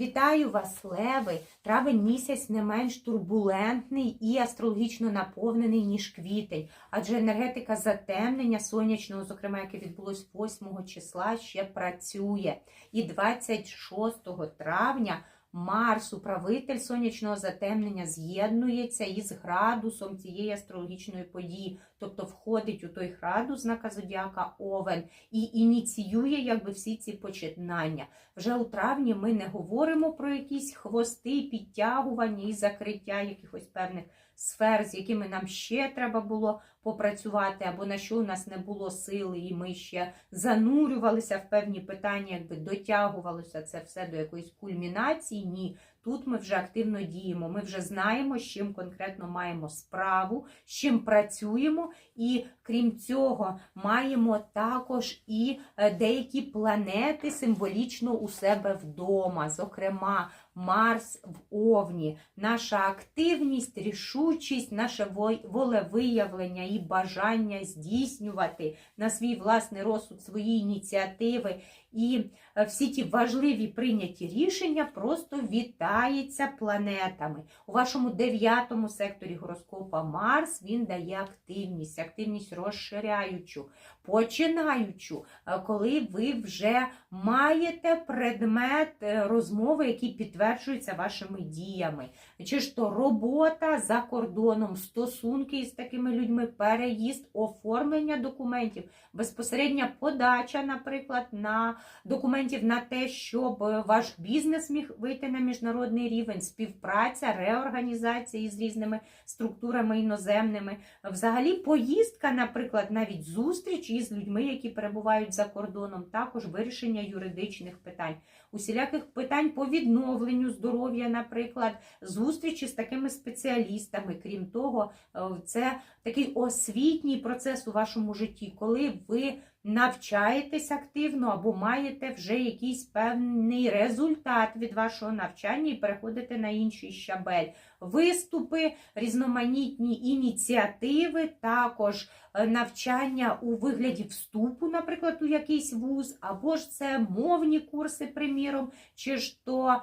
Вітаю вас, Леви! Травень місяць не менш турбулентний і астрологічно наповнений, ніж квітень, адже енергетика затемнення сонячного, зокрема, яке відбулось 8 числа, ще працює. І 26 травня Марс, управитель сонячного затемнення, з'єднується із градусом цієї астрологічної події, тобто входить у той градус знака зодіака Овен і ініціює якби всі ці починання. Вже у травні ми не говоримо про якісь хвости, підтягування і закриття якихось певних сфер, з якими нам ще треба було попрацювати, або на що у нас не було сили, і ми ще занурювалися в певні питання, якби дотягувалося це все до якоїсь кульмінації. Ні. Тут ми вже активно діємо, ми вже знаємо, з чим конкретно маємо справу, з чим працюємо, і крім цього, маємо також і е, деякі планети символічно у себе вдома, зокрема. Марс в Овні, наша активність, рішучість, наше волевиявлення і бажання здійснювати на свій власний розсуд свої ініціативи. І е, всі ті важливі прийняті рішення просто вітається планетами. У вашому дев'ятому секторі гороскопа Марс він дає активність, активність розширяючу, починаючу, е, коли ви вже маєте предмет е, розмови, який підтверджується вашими діями. Чи ж то робота за кордоном, стосунки із такими людьми, переїзд, оформлення документів, безпосередня подача, наприклад, на документів на те, щоб е, ваш бізнес міг вийти на міжнародний рівень, співпраця, реорганізація із різними структурами іноземними. Взагалі, поїздка, наприклад, навіть зустріч із людьми, які перебувають за кордоном, також вирішення юридичних питань, усіляких питань по відновленню здоров'я, наприклад, зустрічі з такими спеціалістами. Крім того, е, це такий освітній процес у вашому житті, коли ви навчаєтесь активно або маєте вже якийсь певний результат від вашого навчання і переходите на інший щабель. Виступи, різноманітні ініціативи, також е, навчання у вигляді вступу, наприклад, у якийсь вуз, або ж це мовні курси, приміром, чи ж то е,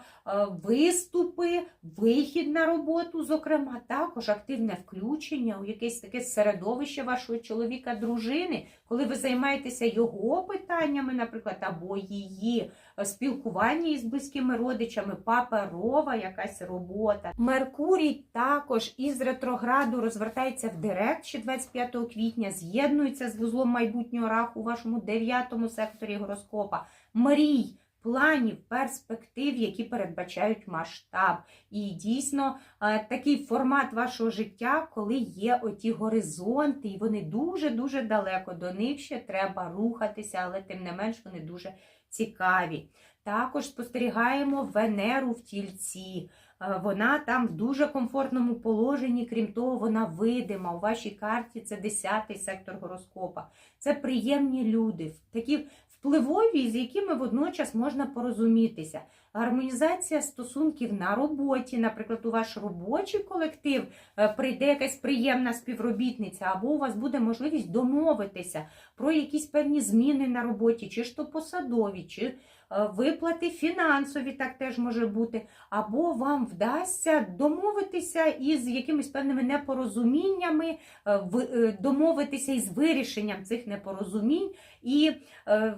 виступи, вихід на роботу, зокрема, також активне включення у якесь таке середовище вашого чоловіка, дружини, коли ви займаєтеся його питаннями, наприклад, або її е, спілкування із близькими родичами, паперова якась робота. Меркурій також із ретрограду розвертається в директ ще 25 квітня, з'єднується з вузлом майбутнього раху у вашому дев'ятому секторі гороскопа. Мрій планів, перспектив, які передбачають масштаб. І дійсно е, такий формат вашого життя, коли є оті горизонти, і вони дуже-дуже далеко. До них ще треба рухатися, але тим не менш вони дуже цікаві. Також спостерігаємо Венеру в тільці. Е, вона там в дуже комфортному положенні, крім того, вона видима. У вашій карті це 10-й сектор гороскопа. Це приємні люди, такі впливові, з якими водночас можна порозумітися. Гармонізація стосунків на роботі, наприклад, у ваш робочий колектив е, прийде якась приємна співробітниця, або у вас буде можливість домовитися про якісь певні зміни на роботі, чи ж то посадові, чи виплати фінансові, так теж може бути, або вам вдасться домовитися із якимись певними непорозуміннями, е, е, домовитися із вирішенням цих непорозумінь і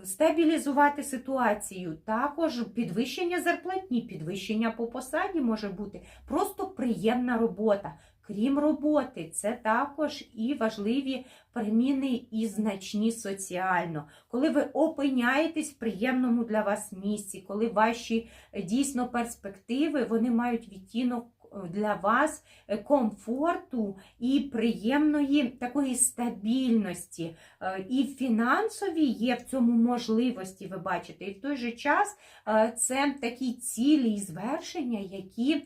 стабілізувати ситуацію. Також підвищення зарплатні, підвищення по посаді може бути, просто приємна робота. Крім роботи, це також і важливі переміни і значні соціально. Коли ви опиняєтесь в приємному для вас місці, коли ваші е, дійсно перспективи вони мають відтінок. Е, для вас е, комфорту і приємної такої стабільності. І фінансові є в цьому можливості, ви бачите. І в той же час це такі цілі і звершення, які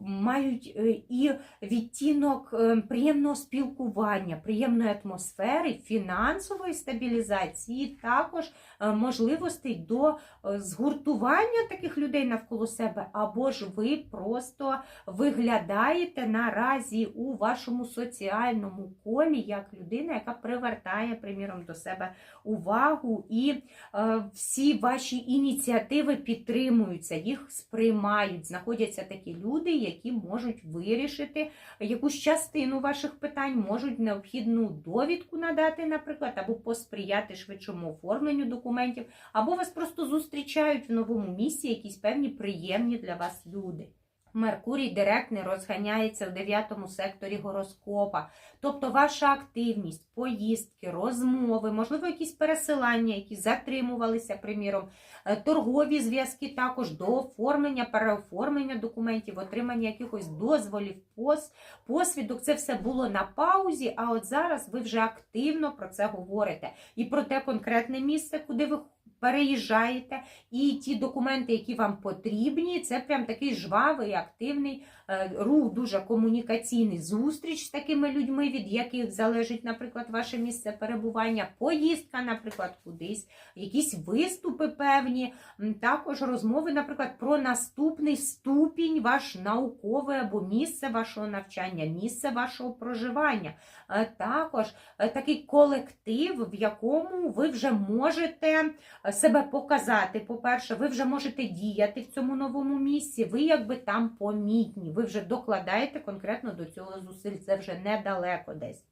мають е, і відтінок е, приємного спілкування, приємної атмосфери, фінансової стабілізації, також можливостей до згуртування таких людей навколо себе, або ж ви просто виглядаєте наразі у вашому соціальному колі як людина, яка привертає, приміром, до себе увагу, і е, всі ваші ініціативи підтримуються, їх сприймають. Знаходяться такі люди, які можуть вирішити якусь частину ваших питань, можуть необхідну довідку надати, наприклад, або посприяти швидшому оформленню документів, або вас просто зустрічають в новому місці якісь певні приємні для вас люди. Меркурій директний розганяється в дев'ятому секторі гороскопа. Тобто ваша активність, поїздки, розмови, можливо, якісь пересилання, які затримувалися, приміром, е, торгові зв'язки також до оформлення, переоформлення документів, отримання якихось дозволів, пос, посвідок. Це все було на паузі, а от зараз ви вже активно про це говорите. І про те конкретне місце, куди ви переїжджаєте, і ті документи, які вам потрібні, це прям такий жвавий, активний е, рух, дуже комунікаційний зустріч з такими людьми, від яких залежить, наприклад, ваше місце перебування, поїздка, наприклад, кудись, якісь виступи певні, також розмови, наприклад, про наступний ступінь, ваш науковий або місце вашого навчання, місце вашого проживання. Е, Також е, такий колектив, в якому ви вже можете себе показати. По-перше, ви вже можете діяти в цьому новому місці, ви якби там помітні, ви вже докладаєте конкретно до цього зусиль, це вже недалеко десь.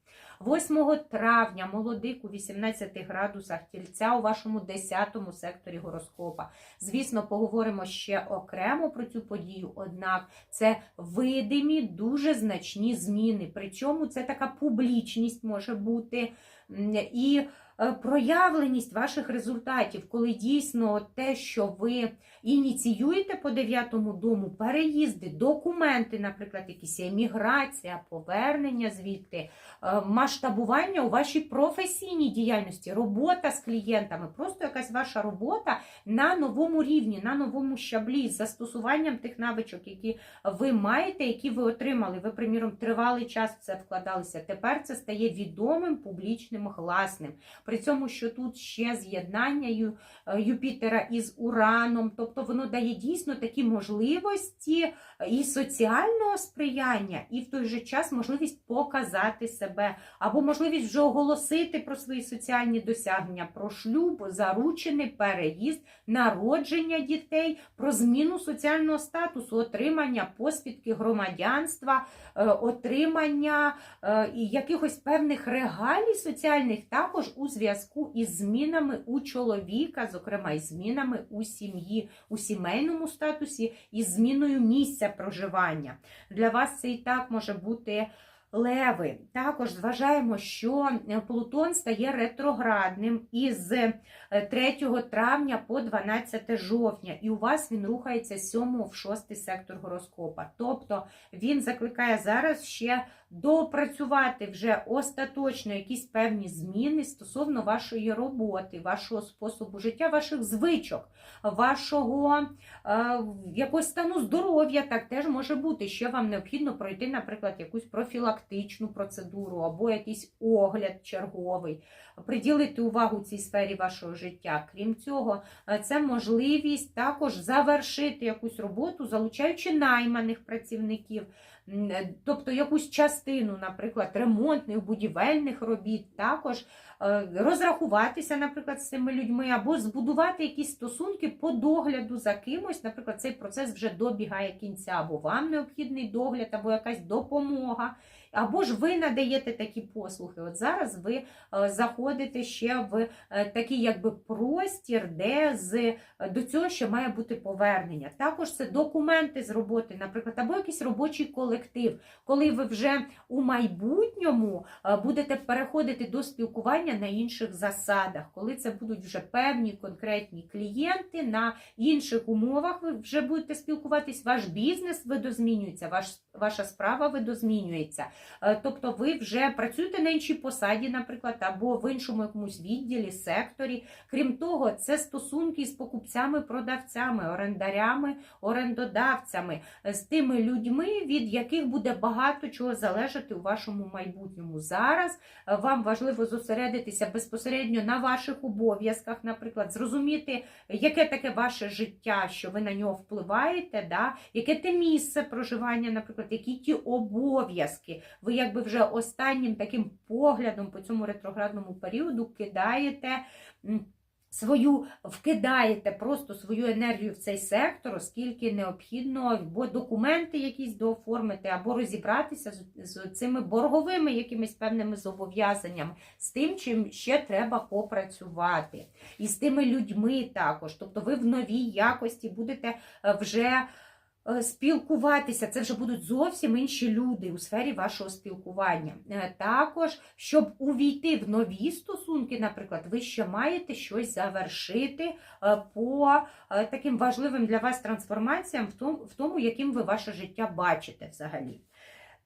8 травня молодик у 18 градусах тільця у вашому 10 секторі гороскопа. Звісно, поговоримо ще окремо про цю подію, однак це видимі, дуже значні зміни. Причому це така публічність може бути. І проявленість ваших результатів, коли дійсно те, що ви ініціюєте по дев'ятому дому, переїзди, документи, наприклад, якісь еміграція, повернення звідти, е, масштабування у вашій професійній діяльності, робота з клієнтами, просто якась ваша робота на новому рівні, на новому щаблі, з застосуванням тих навичок, які ви маєте, які ви отримали. Ви, приміром, тривалий час в це вкладалися. Тепер це стає відомим, публічним, гласним. При цьому, що тут ще з'єднання е, Юпітера із Ураном, тобто воно дає дійсно такі можливості е, і соціального сприяння, і в той же час можливість показати себе, або можливість вже оголосити про свої соціальні досягнення, про шлюб, заручений переїзд, народження дітей, про зміну соціального статусу, отримання посвідки громадянства, е, отримання е, якихось певних регалій соціальних також у зв'язку із змінами у чоловіка, зокрема із змінами у сім'ї, у сімейному статусі і зміною місця проживання. Для вас це і так може бути. Леви, також зважаємо, що е, Плутон стає ретроградним із е, 3 травня по 12 жовтня, і у вас він рухається з 7 в 6 сектор гороскопа. Тобто він закликає зараз ще допрацювати вже остаточно якісь певні зміни стосовно вашої роботи, вашого способу життя, ваших звичок, вашого е, якогось стану здоров'я. Так теж може бути, що вам необхідно пройти, наприклад, якусь профілактичну процедуру або якийсь огляд черговий, приділити увагу цій сфері вашого життя. Крім цього, е, це можливість також завершити якусь роботу, залучаючи найманих працівників. Е, Тобто якусь частину, наприклад, ремонтних, будівельних робіт, також е, розрахуватися, наприклад, з цими людьми, або збудувати якісь стосунки по догляду за кимось. Наприклад, цей процес вже добігає кінця, або вам необхідний догляд, або якась допомога. Або ж ви надаєте такі послуги. От зараз ви е, заходите ще в е, такий якби простір, де з е, до цього ще має бути повернення. Також це документи з роботи, наприклад, або якийсь робочий колектив, коли ви вже у майбутньому будете переходити до спілкування на інших засадах, коли це будуть вже певні конкретні клієнти на інших умовах, ви вже будете спілкуватись, ваш бізнес видозмінюється, ваш, ваша справа видозмінюється. Е, Тобто ви вже працюєте на іншій посаді, наприклад, або в іншому якомусь відділі, секторі. Крім того, це стосунки з покупцями, продавцями, орендарями, орендодавцями, з тими людьми, від яких буде багато чого залежати у вашому майбутньому. Зараз е, вам важливо зосередитися безпосередньо на ваших обов'язках, наприклад, зрозуміти, яке таке ваше життя, що ви на нього впливаєте, да? яке те місце проживання, наприклад, які ті обов'язки. Ви якби вже останнім таким поглядом по цьому ретроградному періоду кидаєте. Свою вкидаєте просто свою енергію в цей сектор, оскільки необхідно або документи якісь дооформити, або розібратися з, цими борговими якимись певними зобов'язаннями, з тим, чим ще треба попрацювати, і з тими людьми також. Тобто ви в новій якості будете е, вже спілкуватися. Це вже будуть зовсім інші люди у сфері вашого спілкування. Е, Також, щоб увійти в нові стосунки, наприклад, ви ще маєте щось завершити е, по е, таким важливим для вас трансформаціям в тому, в тому, яким ви ваше життя бачите взагалі.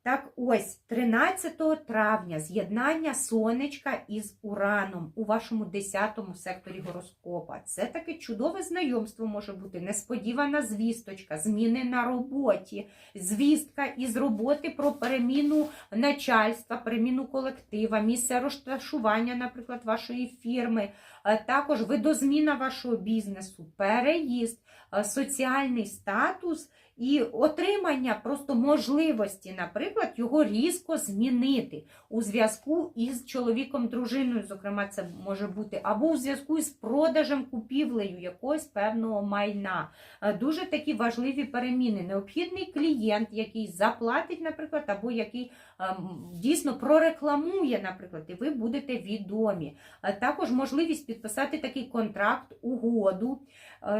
Так ось 13 травня з'єднання сонечка із Ураном у вашому 10 секторі гороскопа. Це таке чудове знайомство може бути, несподівана звісточка, зміни на роботі, звістка із роботи про переміну начальства, переміну колектива, місце розташування, наприклад, вашої фірми, також видозміна вашого бізнесу, переїзд, е, соціальний статус і отримання просто можливості, наприклад, його різко змінити у зв'язку із чоловіком, дружиною, зокрема, це може бути, або у зв'язку із продажем, купівлею якогось певного майна. Е, Дуже такі важливі переміни. Необхідний клієнт, який заплатить, наприклад, або який ем, дійсно прорекламує, наприклад, і ви будете відомі. Також можливість підписати такий контракт, угоду,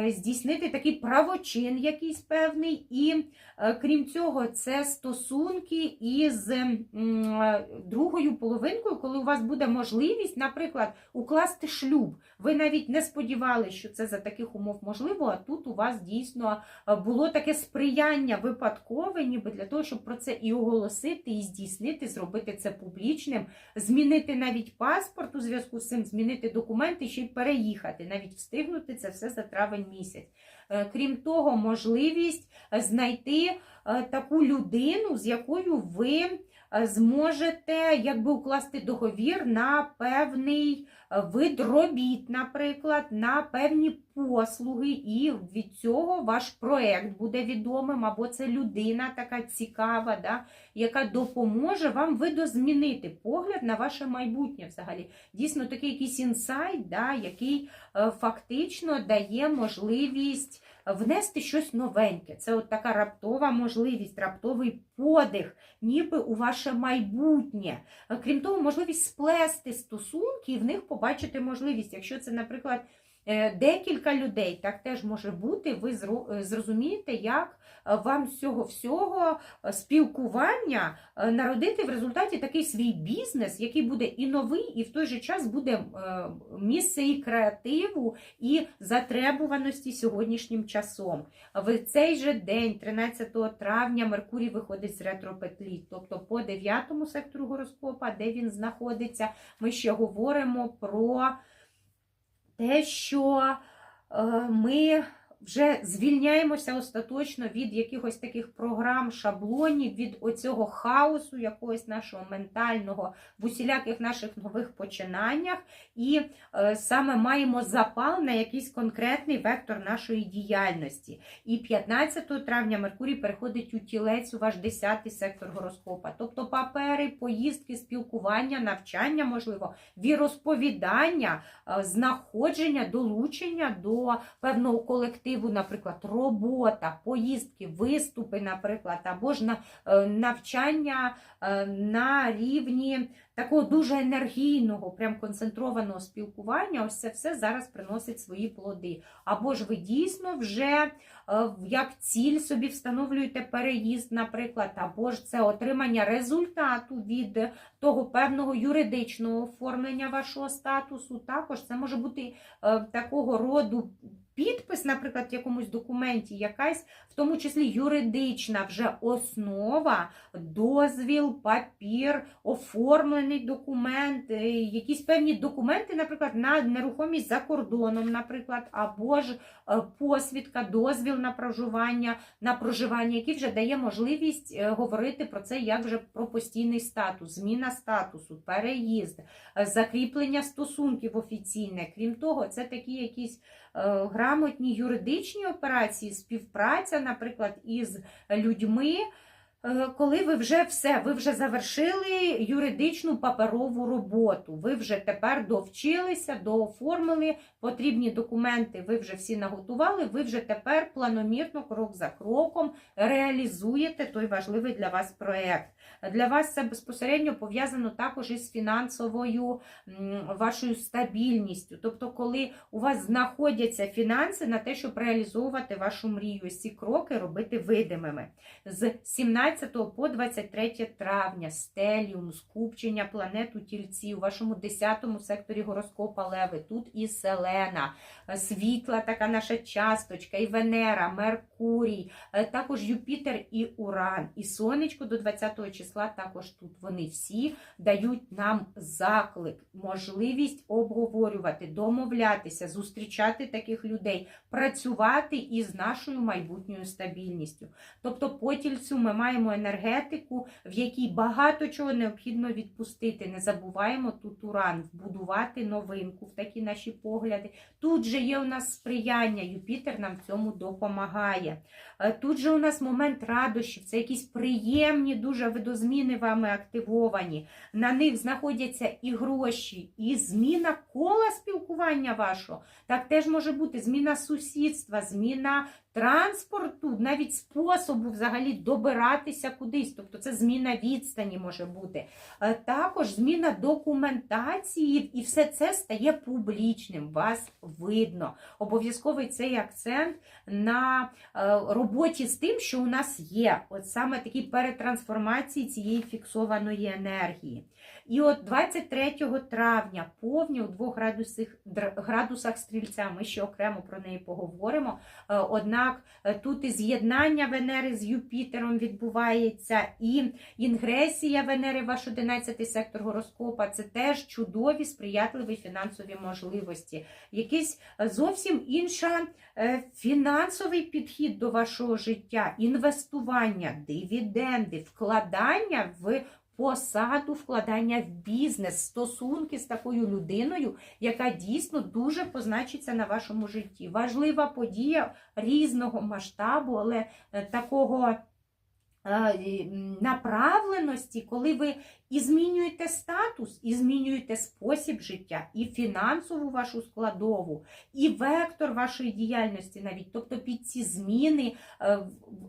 здійснити такий правочин якийсь певний. І е, крім цього, це стосунки із е, другою половинкою, коли у вас буде можливість, наприклад, укласти шлюб. Ви навіть не сподівалися, що це за таких умов можливо, а тут у вас дійсно е, було таке сприяння випадкове, ніби для того, щоб про це і оголосити, і здійснити, зробити це публічним, змінити навіть паспорт у зв'язку з цим, змінити документи, ще й переїхати, навіть встигнути це все за травень місяць. Е, Крім того, можливість знайти е, таку людину, з якою ви зможете якби укласти договір на певний е, вид робіт, наприклад, на певні послуги, і від цього ваш проект буде відомим, або це людина така цікава, да, яка допоможе вам видозмінити погляд на ваше майбутнє взагалі. Дійсно, такий якийсь інсайт, да, який е, фактично дає можливість внести щось новеньке. Це от така раптова можливість, раптовий подих, ніби у ваше майбутнє. Крім того, можливість сплести стосунки і в них побачити можливість. Якщо це, наприклад, декілька людей, так теж може бути, ви е, зрозумієте, як е, вам з цього всього е, спілкування е, народити в результаті такий свій бізнес, який буде і новий, і в той же час буде е, місце і креативу, і затребуваності сьогоднішнім часом. В цей же день, 13 травня, Меркурій виходить з ретропетлі, тобто по 9 сектору гороскопа, де він знаходиться, ми ще говоримо про те, що е, ми вже звільняємося остаточно від якихось таких програм, шаблонів, від оцього хаосу, якогось нашого ментального в усіляких наших нових починаннях, і е, саме маємо запал на якийсь конкретний вектор нашої діяльності. І 15 травня Меркурій переходить у тілець у ваш 10 сектор гороскопа. Тобто папери, поїздки, спілкування, навчання, можливо, віросповідання, е, знаходження, долучення до певного колективу, наприклад, робота, поїздки, виступи, наприклад, або ж на е, навчання е, на рівні такого дуже енергійного, прям концентрованого спілкування. Ось це все зараз приносить свої плоди. Або ж ви дійсно вже е, як ціль собі встановлюєте переїзд, наприклад, або ж це отримання результату від того певного юридичного оформлення вашого статусу. Також це може бути такого роду підпис, наприклад, в якомусь документі, якась, в тому числі юридична вже основа, дозвіл, папір, оформлений документ, е, якісь певні документи, наприклад, на нерухомість за кордоном, наприклад, або ж е, посвідка, дозвіл на проживання, на проживання, який вже дає можливість е, говорити про це як вже про постійний статус, зміна статусу, переїзд, закріплення стосунків офіційне. Крім того, це такі якісь грамотні юридичні операції, співпраця, наприклад, із людьми. е, Коли ви вже все, ви вже завершили юридичну паперову роботу, ви вже тепер довчилися, дооформили потрібні документи, ви вже всі наготували, ви вже тепер планомірно, крок за кроком реалізуєте той важливий для вас проєкт. Для вас це безпосередньо пов'язано також із фінансовою вашою стабільністю. Тобто, коли у вас знаходяться фінанси на те, щоб реалізовувати вашу мрію, ці кроки робити видимими. З 17 по 23 травня стеліум, скупчення планет у тільці у вашому 10 секторі гороскопа Леви, тут і Селена, світла така наша часточка, і Венера, Меркурій, е, також Юпітер і Уран, і Сонечко до 20 числа також тут. Вони всі дають нам заклик, можливість обговорювати, домовлятися, зустрічати таких людей, працювати із нашою майбутньою стабільністю. Тобто по тільцю ми маємо енергетику, в якій багато чого необхідно відпустити. Не забуваємо тут уран, вбудувати новинку в такі наші погляди. Тут же є у нас сприяння, Юпітер нам в цьому допомагає. Е, Тут же у нас момент радощів, це якісь приємні, дуже видозміни вами активовані. На них знаходяться і гроші, і зміна кола спілкування вашого. Так теж може бути зміна сусідства, зміна транспорту, навіть способу взагалі добиратися кудись. Тобто це зміна відстані може бути. Е, Також зміна документації, і все це стає публічним. Вас видно. Обов'язковий цей акцент на е, роботі з тим, що у нас є. От саме такі перетрансформації цієї фіксованої енергії. І от 23 травня повні у 2 градусах, градусах стрільця, ми ще окремо про неї поговоримо. Е, Однак е, тут і з'єднання Венери з Юпітером відбувається, і інгресія Венери, ваш 11 сектор гороскопа це теж чудові, сприятливі фінансові можливості. Якийсь е, зовсім інша фінансовий підхід до вашого життя, інвестування, дивіденди, вкладання в посаду, вкладання в бізнес, стосунки з такою людиною, яка дійсно дуже позначиться на вашому житті. Важлива подія різного масштабу, але е, такого. Е, Направленості, коли ви і змінюєте статус, і змінюєте спосіб життя, і фінансову вашу складову, і вектор вашої діяльності навіть. Тобто під ці зміни е,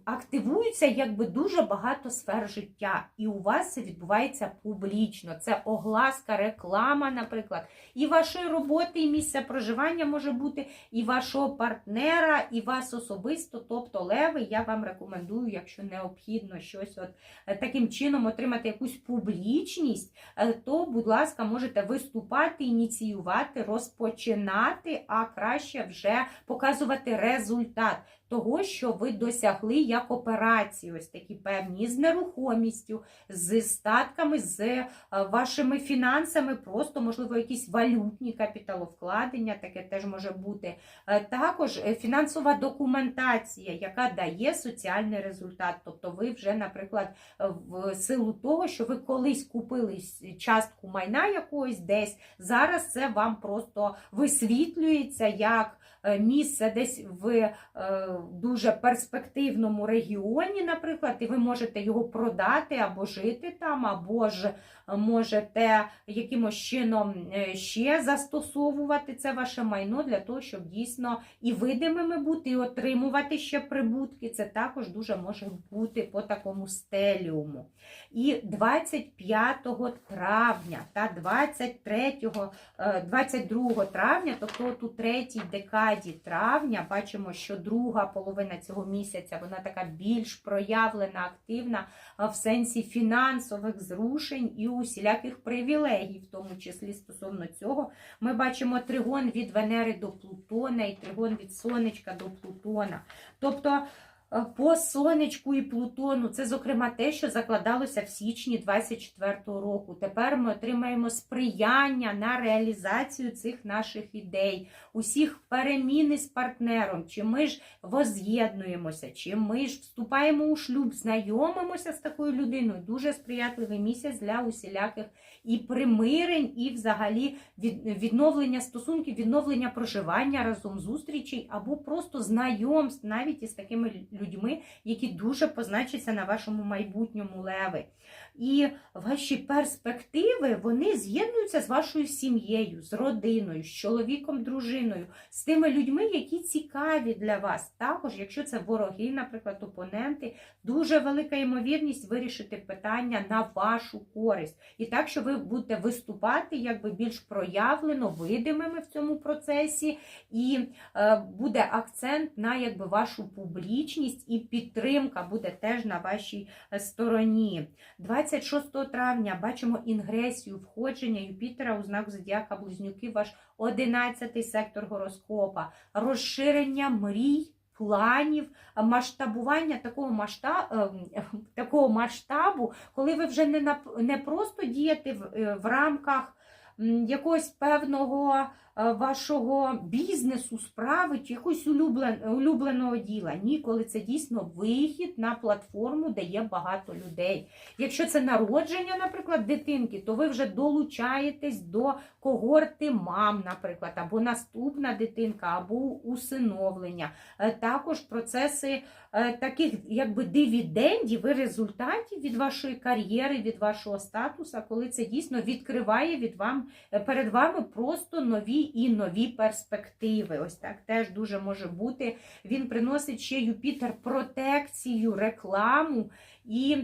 активуються якби дуже багато сфер життя. І у вас це відбувається публічно. Це огласка, реклама, наприклад, і вашої роботи, і місця проживання може бути, і вашого партнера, і вас особисто. Тобто, леви, я вам рекомендую, якщо необхідно щось от е, таким чином отримати якусь публічність, е, то, будь ласка, можете виступати, ініціювати, розпочинати, а краще вже показувати результат того, що ви досягли як операції, ось такі певні з нерухомістю, з статками, з е, вашими фінансами, просто, можливо, якісь валютні капіталовкладення, таке теж може бути. Е, Також е, фінансова документація, яка дає соціальний результат. Тобто, ви вже, наприклад, в силу того, що ви колись купили частку майна якогось десь, зараз це вам просто висвітлюється як місце десь в е, дуже перспективному регіоні, наприклад, і ви можете його продати або жити там, або ж можете якимось чином е, ще застосовувати це ваше майно для того, щоб дійсно і видимими бути, і отримувати ще прибутки. Це також дуже може бути по такому стеліуму. І 25 травня та 23, е, 22 травня, тобто у третій декаді листопаді, травня бачимо, що друга половина цього місяця вона така більш проявлена, активна в сенсі фінансових зрушень і усіляких привілегій, в тому числі стосовно цього. Ми бачимо тригон від Венери до Плутона і тригон від Сонечка до Плутона. Тобто по сонечку і Плутону, це, зокрема, те, що закладалося в січні 24-го року. Тепер ми отримаємо сприяння на реалізацію цих наших ідей, усіх переміни з партнером, чи ми ж воз'єднуємося, чи ми ж вступаємо у шлюб, знайомимося з такою людиною. Дуже сприятливий місяць для усіляких і примирень, і взагалі відновлення стосунків, відновлення проживання разом зустрічей або просто знайомств навіть із такими людьми, які дуже позначаться на вашому майбутньому леви. І ваші перспективи вони з'єднуються з вашою сім'єю, з родиною, з чоловіком, дружиною, з тими людьми, які цікаві для вас. Також, якщо це вороги, наприклад, опоненти, дуже велика ймовірність вирішити питання на вашу користь. І так, що ви будете виступати якби більш проявлено, видимими в цьому процесі, і е, буде акцент на якби вашу публічність і підтримка буде теж на вашій е, стороні. 26 травня бачимо інгресію, входження Юпітера у знак Зодіака Близнюки, ваш 11 сектор гороскопа, розширення мрій. Планів, масштабування такого масштабу, такого масштабу, коли ви вже не не просто дієте в, е, в рамках якогось певного вашого бізнесу, справи чи якогось улюблен, улюбленого діла. Ні, коли це дійсно вихід на платформу, де є багато людей. Якщо це народження, наприклад, дитинки, то ви вже долучаєтесь до когорти мам, наприклад, або наступна дитинка, або усиновлення. Е, Також процеси е, таких якби дивідендів і результатів від вашої кар'єри, від вашого статуса, коли це дійсно відкриває від вам е, перед вами просто нові і нові перспективи. Ось так теж дуже може бути. Він приносить ще Юпітер протекцію, рекламу і.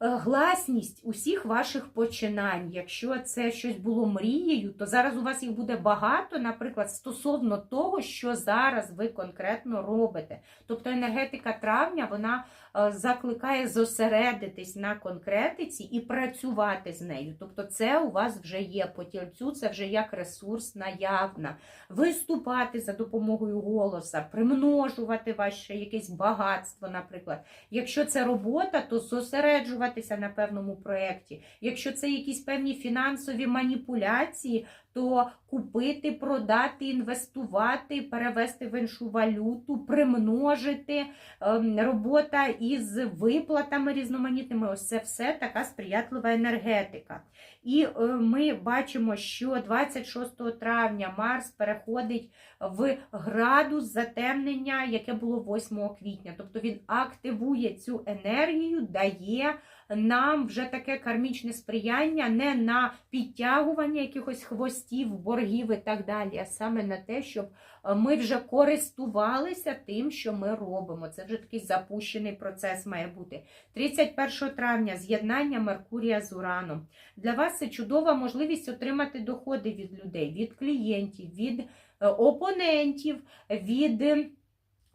е, Гласність усіх ваших починань. Якщо це щось було мрією, то зараз у вас їх буде багато, наприклад, стосовно того, що зараз ви конкретно робите. Тобто енергетика травня вона закликає зосередитись на конкретиці і працювати з нею. Тобто, це у вас вже є по тільцю, це вже як ресурс наявна. Виступати за допомогою голоса, примножувати ваше якесь багатство, наприклад. Якщо це робота, то зосереджуватися на певному проєкті. Якщо це якісь певні фінансові маніпуляції, то купити, продати, інвестувати, перевести в іншу валюту, примножити ем, робота із виплатами різноманітними. Ось це все така сприятлива енергетика. І е, ми бачимо, що 26 травня Марс переходить в градус затемнення, яке було 8 квітня. Тобто він активує цю енергію, дає нам вже таке кармічне сприяння не на підтягування якихось хвостів, боргів і так далі, а саме на те, щоб е, ми вже користувалися тим, що ми робимо. Це вже такий запущений процес має бути. 31 травня з'єднання Меркурія з Ураном. Для вас це чудова можливість отримати доходи від людей, від клієнтів, від е, опонентів, від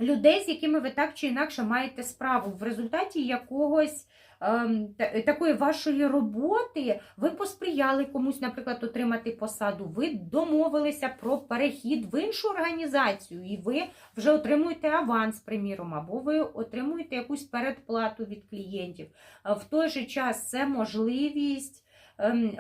людей, з якими ви так чи інакше маєте справу, в результаті якогось. ем, Такої вашої роботи ви посприяли комусь, наприклад, отримати посаду. Ви домовилися про перехід в іншу організацію, і ви вже отримуєте аванс, приміром, або ви отримуєте якусь передплату від клієнтів. Е, В той же час це можливість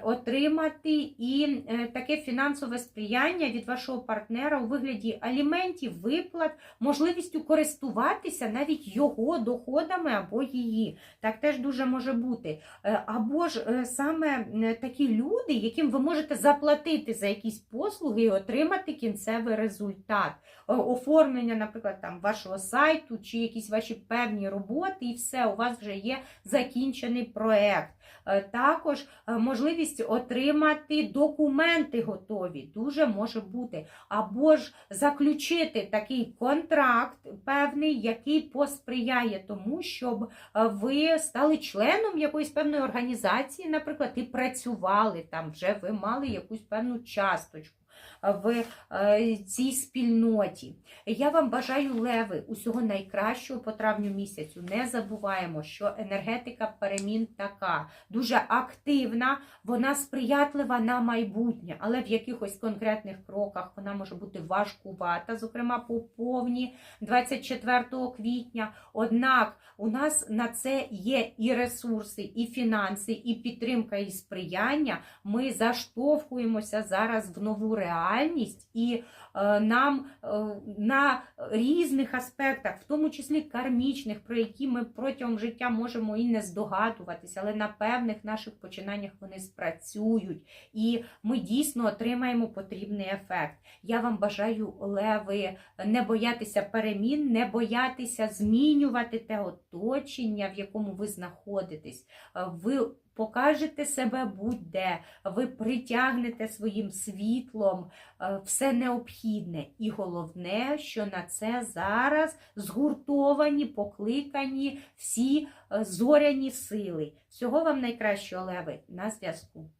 отримати і е, таке фінансове сприяння від вашого партнера у вигляді аліментів, виплат, можливістю користуватися навіть його доходами або її. Так теж дуже може бути. Е, Або ж е, саме такі люди, яким ви можете заплатити за якісь послуги і отримати кінцевий результат. Е, Оформлення, наприклад, там вашого сайту чи якісь ваші певні роботи, і все, у вас вже є закінчений проект. Е, Також е, можливість отримати документи готові, дуже може бути. Або ж заключити такий контракт певний, який посприяє тому, щоб ви стали членом якоїсь певної організації, наприклад, і працювали там, вже ви мали якусь певну часточку. В е, цій спільноті. Я вам бажаю леви усього найкращого по травню місяцю. Не забуваємо, що енергетика перемін така дуже активна, вона сприятлива на майбутнє, але в якихось конкретних кроках вона може бути важкувата, зокрема по повні 24 квітня. Однак у нас на це є і ресурси, і фінанси, і підтримка, і сприяння. Ми заштовхуємося зараз в нову реальність, і е, нам е, на різних аспектах, в тому числі кармічних, про які ми протягом життя можемо і не здогадуватися, але на певних наших починаннях вони спрацюють, і ми дійсно отримаємо потрібний ефект. Я вам бажаю, леви, не боятися перемін, не боятися змінювати те оточення, в якому ви знаходитесь. Е, Ви покажете себе будь-де, ви притягнете своїм світлом е, все необхідне. І головне, що на це зараз згуртовані, покликані всі е, зоряні сили. Всього вам найкращого, леви, на зв'язку.